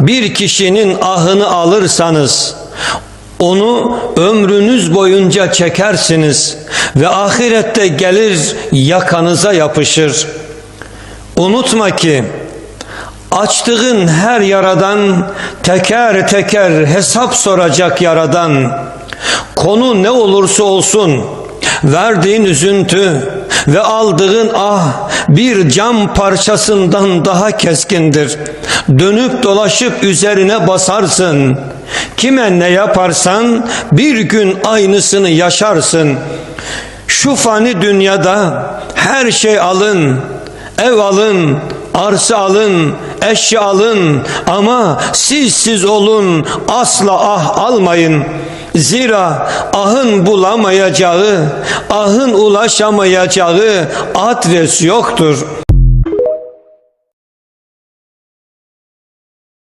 Bir kişinin ahını alırsanız onu ömrünüz boyunca çekersiniz ve ahirette gelir yakanıza yapışır. Unutma ki açtığın her yaradan teker teker hesap soracak yaradan. Konu ne olursa olsun verdiğin üzüntü ve aldığın ah bir cam parçasından daha keskindir. Dönüp dolaşıp üzerine basarsın. Kime ne yaparsan bir gün aynısını yaşarsın. Şu fani dünyada her şey alın, ev alın, arsa alın, eşya alın ama siz siz olun asla ah almayın. Zira ahın bulamayacağı, ahın ulaşamayacağı adres yoktur.